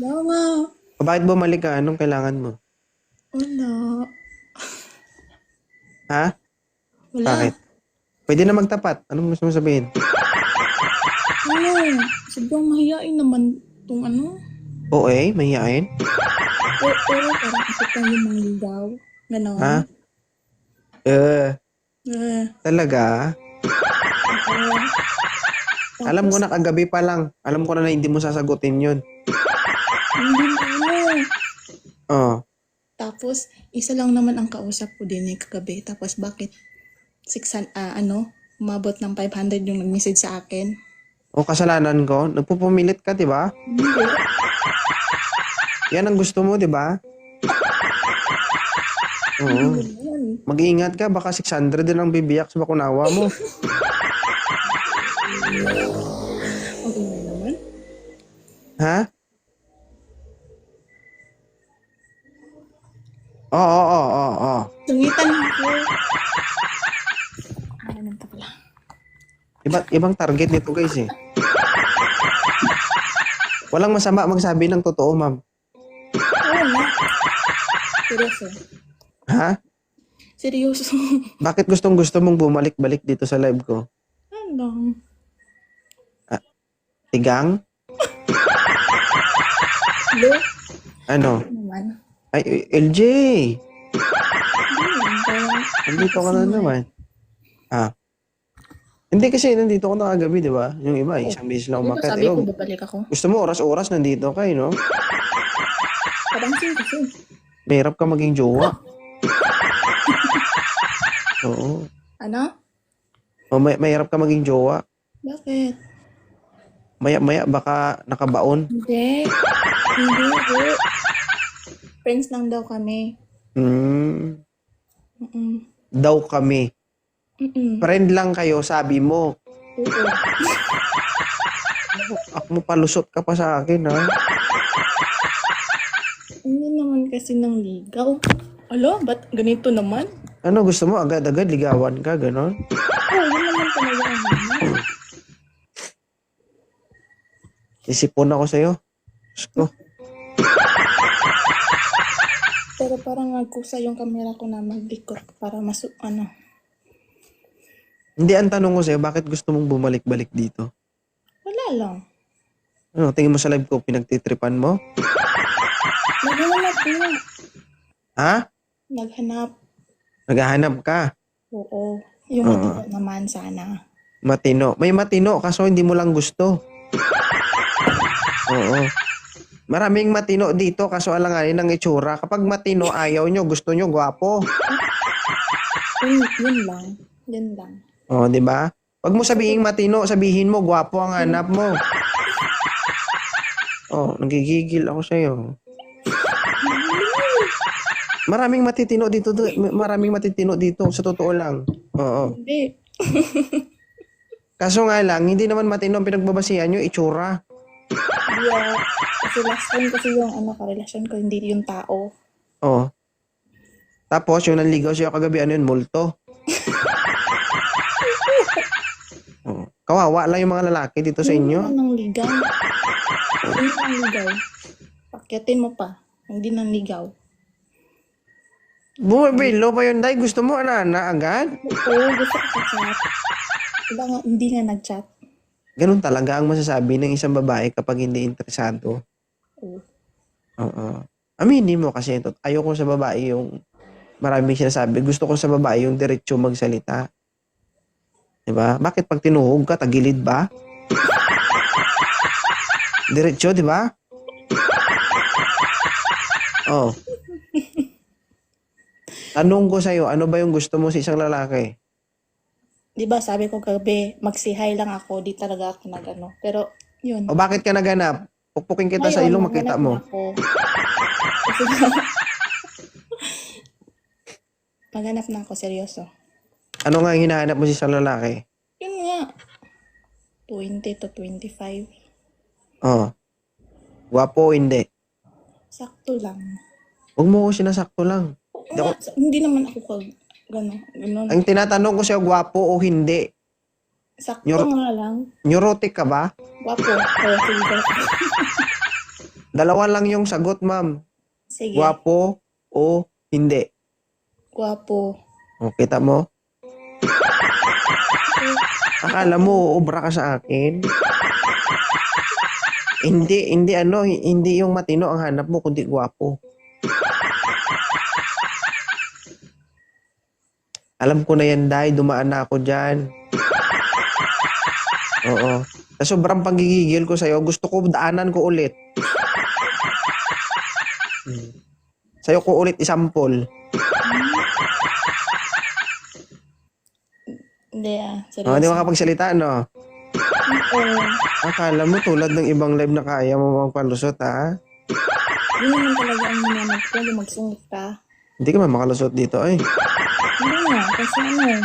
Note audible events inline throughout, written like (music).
Wala nga. O bakit bumalik ka? Anong kailangan mo? Wala. Ha? Wala. Bakit? Pwede na magtapat. Anong gusto mo sabihin? Ano? Sobrang mahihain naman tong ano. Oo eh, mahihain. Oo, parang ako pa yung mangligaw. Ganon. Ha? Eh, Eh, talaga? oo. Alam ko na kagabi pa lang. Alam ko na na hindi mo sasagutin yun. Hindi ano. Oh. Tapos, isa lang naman ang kausap ko din eh kagabi. Tapos, bakit 600, ah, ano, umabot ng 500 yung nag-message sa akin? O kasalanan ko, nagpupumilit ka, di ba? Hindi. Yan ang gusto mo, di ba? Oo. Hindi naman. Mag-iingat ka, baka 600 din ang bibiyak sa bakunawa mo. (laughs) Ingay naman. ha? Oo, oo, oo, oo. Tungitan mo ako. Ah, ganun ka pala. Iba, ibang target nito guys eh. Walang masama magsabi ng totoo, ma'am. Oo nga. Seryoso. Ha? Seryoso. Bakit gustong gusto mong bumalik-balik dito sa live ko? ano? Tigang? Hello? Ano? Ano naman? Ay, LJ! Naman. Parang, Nandito ka na naman. Ah. Hindi kasi nandito ko na kagabi, di ba? Yung iba, isang beses lang ba umakyat. sabi ko babalik ako? gusto mo oras-oras nandito ka, eh, no? Padansin kasi. Mahirap ka maging jowa. (laughs) Oo. Ano? O, may, mahirap ka maging jowa. Bakit? Maya-maya baka nakabaon. Hindi. Hindi. Hindi. Friends lang daw kami. Hmm. Mm-mm. Daw kami. Mm-mm. Friend lang kayo, sabi mo. Oo. Ako mo palusot ka pa sa akin, ha? Hindi naman kasi ng ligaw. Alo, ba't ganito naman? Ano, gusto mo agad-agad ligawan ka, ganon? Oo, yun naman talaga ang ako sa'yo. Diyos ko. Pero parang nagkusa yung camera ko na mag-record para mas, ano. Hindi, ang tanong ko sa'yo, bakit gusto mong bumalik-balik dito? Wala lang. Ano, tingin mo sa live ko, pinagtitripan mo? Naghanap nga. Ha? Naghanap. Naghahanap ka. Oo. Yung Oo. matino naman sana. Matino. May matino, kaso hindi mo lang gusto. (laughs) Oo. Maraming matino dito, kaso alanganin ng itsura. Kapag matino, ayaw nyo, gusto nyo, gwapo. (laughs) Yun, yun lang. Yun lang. Oo, di ba? Pag mo sabihin matino, sabihin mo, gwapo ang hanap mo. Oh, nagigigil ako sa'yo. Maraming matitino dito, maraming matitino dito, sa totoo lang. Oo. Hindi. Kaso nga lang, hindi naman matino ang pinagbabasihan nyo, itsura. Hindi ah. Kasi last time kasi yung ano karelasyon ko, hindi yung tao. Oo. Tapos, yung nanligaw sa'yo kagabi, ano yun, multo. Oo. Kawawa lang yung mga lalaki dito sa inyo. Hindi nang ligaw. Hindi nang ligaw. Pakyatin mo pa. Hindi nang ligaw. Bumibilo pa yun, Day. Gusto mo, ana, na agad? Oo, gusto ko sa chat. Diba nga, hindi nga nag-chat. Ganun talaga ang masasabi ng isang babae kapag hindi interesado. Oo. Oo. Aminin mo kasi ito. Ayoko sa babae yung maraming sinasabi. Gusto ko sa babae yung diretso magsalita. 'Di ba? Bakit pag tinuhog ka, tagilid ba? Diretso, di ba? Oh. Tanong ko sa'yo, ano ba yung gusto mo sa isang lalaki? Di ba sabi ko gabi, mag-say lang ako, di talaga ako nag-ano. Pero, yun. O bakit ka naganap? Pukpukin kita sa ilong, makita mo. ako. (laughs) Kasi Maghanap na ako, seryoso. Ano nga ang hinahanap mo sa isang lalaki? Yun nga. 20 to 25. Oh. Gwapo o hindi? Sakto lang. Huwag mo ko sinasakto lang. Hindi ako- Nga, hindi naman ako kag gano'n. Gano'n. Ang tinatanong ko sa'yo, gwapo o hindi? Sakto Yor- nga lang. Neurotic ka ba? Wapo. Oh, sige. (laughs) Dalawa lang yung sagot, ma'am. Sige. Gwapo o hindi. Gwapo. O, kita mo? Akala mo, ubra ka sa akin? hindi, hindi ano, hindi yung matino ang hanap mo, kundi gwapo. Alam ko na yan, Day. Dumaan na ako dyan. (laughs) Oo. Sa sobrang pagigigil ko sa'yo, gusto ko daanan ko ulit. Hmm. (laughs) Sa'yo ko ulit isampol. Hindi ah. Oh, hindi Seryoso. makapagsalita, no? Oo. Akala mo tulad ng ibang live na kaya mo magpalusot, ha? Yun naman talaga ang minamag ko. Yung magsungit ka. Hindi ka man makalusot dito, ay. Hindi nga. Kasi ano.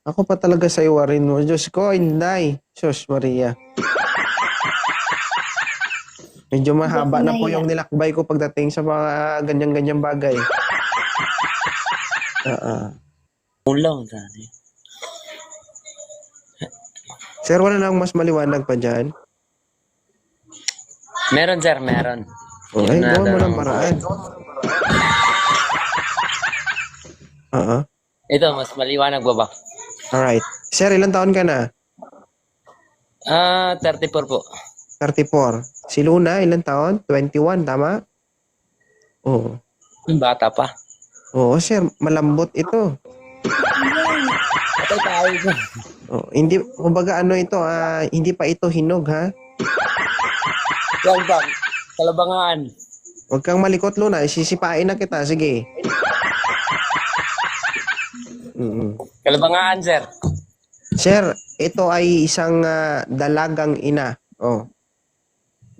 Ako pa talaga sa iwarin mo. Diyos ko, hindi. Sus, Maria. Medyo mahaba na po yung nilakbay ko pagdating sa mga ganyan-ganyan bagay. Oo. Ulang dati. Sir, wala nang mas maliwanag pa dyan? Meron sir, meron. Okay, Yun na, gawa mo ng dalawang- paraan. Oo. Ito, mas maliwanag ba ba? Alright. Sir, ilang taon ka na? Ah, 34 po. 34. Si Luna, ilang taon? 21, tama? Oo. Yung bata pa. Oo, sir. Malambot ito. Patay tayo dyan. Oh, hindi, kumbaga ano ito, ah, hindi pa ito hinog, ha? Yan ba? Kalabangaan. Huwag kang malikot, Luna. Sisipain na kita. Sige. Mm-mm. Kalabangaan, sir. Sir, ito ay isang ah, dalagang ina. Oh.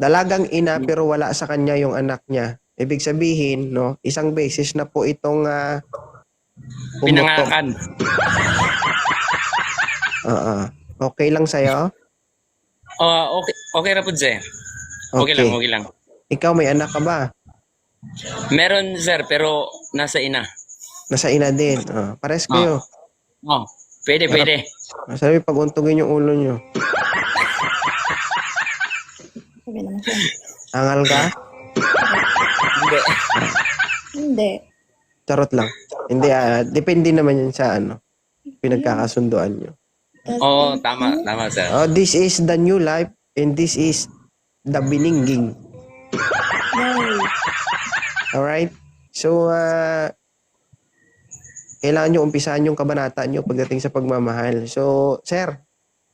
Dalagang ina pero wala sa kanya yung anak niya. Ibig sabihin, no, isang beses na po itong uh, Pinangakan. (laughs) Oo. Okay lang sa'yo? Oh, okay, okay na po, sir. Okay, lang, okay lang. Ikaw may anak ka ba? Meron, sir, pero nasa ina. Nasa ina din. Oh, pares kayo. Oh, pwede, pwede. Sabi, paguntugin yung ulo nyo. Sabi naman siya. Angal ka? Hindi. Hindi. Charot lang. Hindi, ah, depende naman yan sa ano, pinagkakasunduan nyo. Oo, oh, tama, tama, sir. Oh, this is the new life and this is the biningging. Alright? So, uh, kailangan nyo umpisahan yung kabanata nyo pagdating sa pagmamahal. So, sir,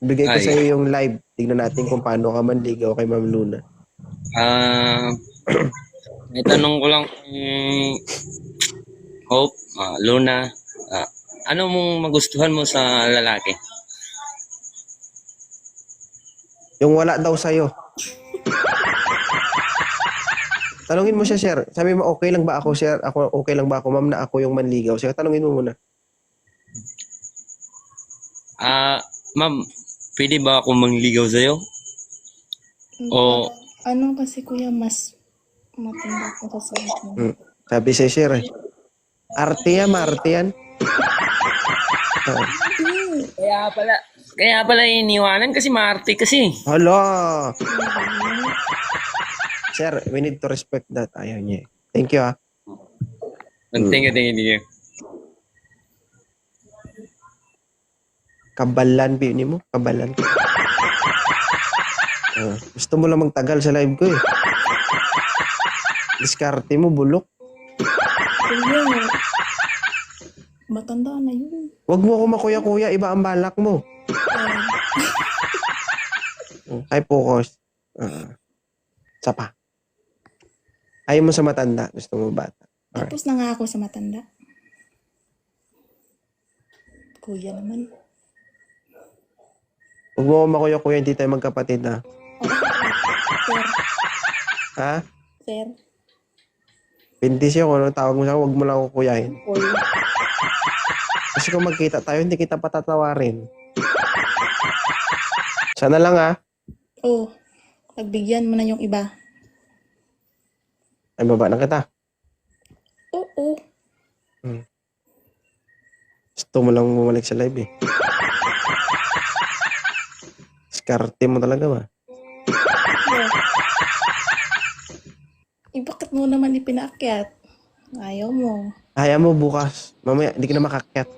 bigay ko Ay. sa iyo yung live. Tignan natin kung paano ka manligaw kay Ma'am Luna. Ah, (clears throat) may tanong ko lang, mm, Hope, ah, Luna, ah, ano mong magustuhan mo sa lalaki? Yung wala daw sa'yo. Tanungin mo siya, sir. Sabi mo, okay lang ba ako, sir? Ako, okay lang ba ako, ma'am, na ako yung manligaw? Sige, tanungin mo muna. Ah, ma'am, pwede ba ako mangligaw sa'yo? O, Ano kasi kuya mas matanda ko sa sabi mo. Hmm. Sabi si sir, eh. Arte yan, maarte yan. Ah, kaya pala, kaya pala iniwanan kasi maarte kasi. Hala! Sir, we need to respect that. Ayaw niya. eh. Thank you, ah. Thank you, thank you, thank you. Kabalan, bini mo. Kabalan. (laughs) Ah, gusto mo lang magtagal sa live ko, eh. Diskarte mo, bulok. Matanda na yun. Huwag mo ako makuya-kuya, iba ang balak mo. Kay focus. Ah. Isa pa. Ayaw mo sa matanda, gusto mo bata. Alright. tapos na nga ako sa matanda. Kuya naman. Huwag mo ako makuya-kuya, hindi tayo magkapatid, ha? Sir, Ha? sir, Pintis yun, kung ano tawag mo sa akin, huwag mo lang ako kuyahin. kuya. Kasi kung magkita tayo, hindi kita patatawarin. Sana lang ha. Oh, pagbigyan mo na yung iba. Ay, baba na kita. Oo. Gusto mo lang bumalik sa live eh. Skarte mo talaga ba? Eh, bakit mo naman ipinaakyat? Ayaw mo. Kaya mo bukas. Mamaya, di ka na makakyat.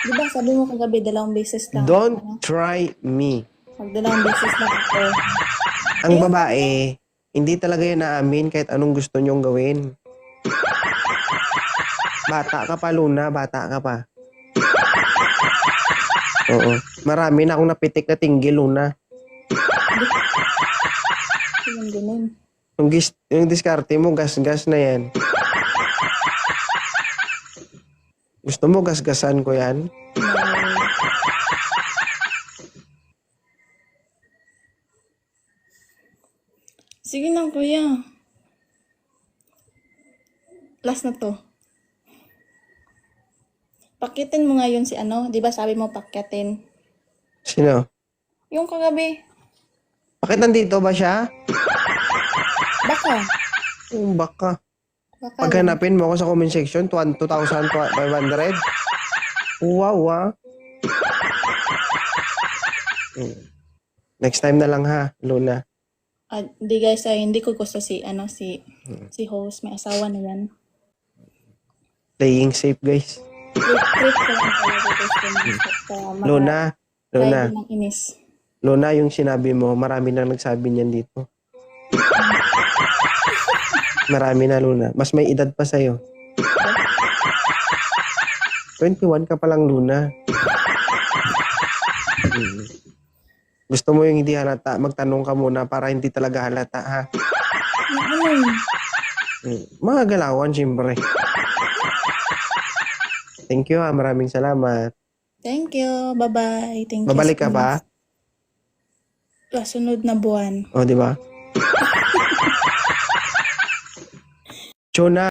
Di ba sabi mo kagabi, dalawang beses lang. Don't Ano? try me. Magdalawang beses lang ako. Ang babae, hindi talaga yan naamin kahit anong gusto nyong gawin. Bata ka pa, Luna. Bata ka pa. Oo. Marami na akong napitik na tinggil, Luna. Yung ganun. Yung, gis, yung diskarte mo, gas-gas na yan. Gusto mo gas-gasan ko yan? Sige na, kuya. Last na to. Pakitin mo ngayon si ano, di ba sabi mo pakitin? Sino? Yung kagabi. Bakit nandito ba siya? Baka. Oh, baka. Baka. Paghanapin mo ako sa comment section, 2,500. Wow, ah. Mm. Next time na lang ha, Luna. Ah, di guys, ay, hindi ko gusto si, ano, si, si host. May asawa na yan. Playing safe, guys. Luna, Luna. Luna, yung sinabi mo, marami na nagsabi niyan dito. Marami na, Luna. Mas may edad pa sa'yo. 21 ka pa lang, Luna. Mm. Gusto mo yung hindi halata, magtanong ka muna para hindi talaga halata, ha? Mm. Mga galawan, siyempre. Thank you, ha. Maraming salamat. Thank you. Bye-bye. Thank you. Babalik so ka ba? much. Ah, sunod na buwan. O, di ba? Chona, (laughs)